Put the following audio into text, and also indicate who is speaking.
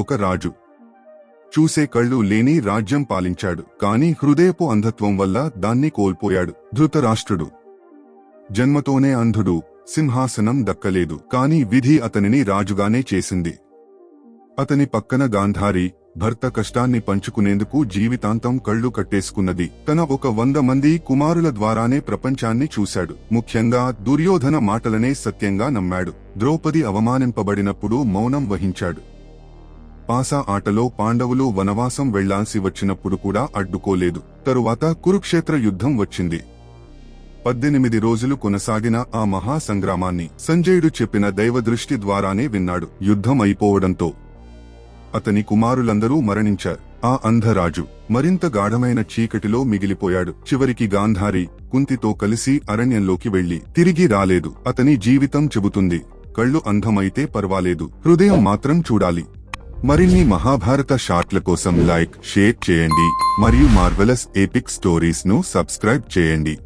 Speaker 1: ఒక రాజు. చూసే కళ్ళు లేని రాజ్యం పాలించాడు. కాని హృదయపు అంధత్వం వల్ల దాన్ని కోల్పోయాడు. ధృతరాష్ట్రుడు. జన్మతోనే అంధుడు. సింహాసనం దక్కలేదు. కాని విధి అతనిని రాజుగానే చేసింది. అతని పక్కన గాంధారి భర్త కష్టాన్ని పంచుకునేందుకు జీవితాంతం కళ్ళు కట్టేసుకున్నది. తన ఒక వంద మంది కుమారుల ద్వారానే ప్రపంచాన్ని చూశాడు. ముఖ్యంగా దుర్యోధన మాటలనే సత్యంగా నమ్మాడు. ద్రౌపది అవమానింపబడినప్పుడు మౌనం వహించాడు. పాసా ఆటలో పాండవులు వనవాసం వెళ్ళాల్సి వచ్చినప్పుడు కూడా అడ్డుకోలేదు. తరువాత కురుక్షేత్ర యుద్ధం వచ్చింది. పద్దెనిమిది రోజులు కొనసాగిన ఆ మహా సంగ్రామాన్ని సంజయుడు చెప్పిన దైవదృష్టి ద్వారానే విన్నాడు. యుద్ధం అయిపోవడంతో అతని కుమారులందరూ మరణించారు. ఆ అంధరాజు మరింత గాఢమైన చీకటిలో మిగిలిపోయాడు. చివరికి గాంధారి కుంతితో కలిసి అరణ్యంలోకి వెళ్ళి తిరిగి రాలేదు. అతని జీవితం చెబుతుంది. కళ్ళు అంధమైతే పర్వాలేదు. హృదయం మాత్రం చూడాలి. మరిన్ని మహాభారత షాట్ల కోసం లైక్ షేర్ చేయండి. మరియు మార్వెలస్ ఎపిక్ స్టోరీస్ను సబ్స్క్రైబ్ చేయండి.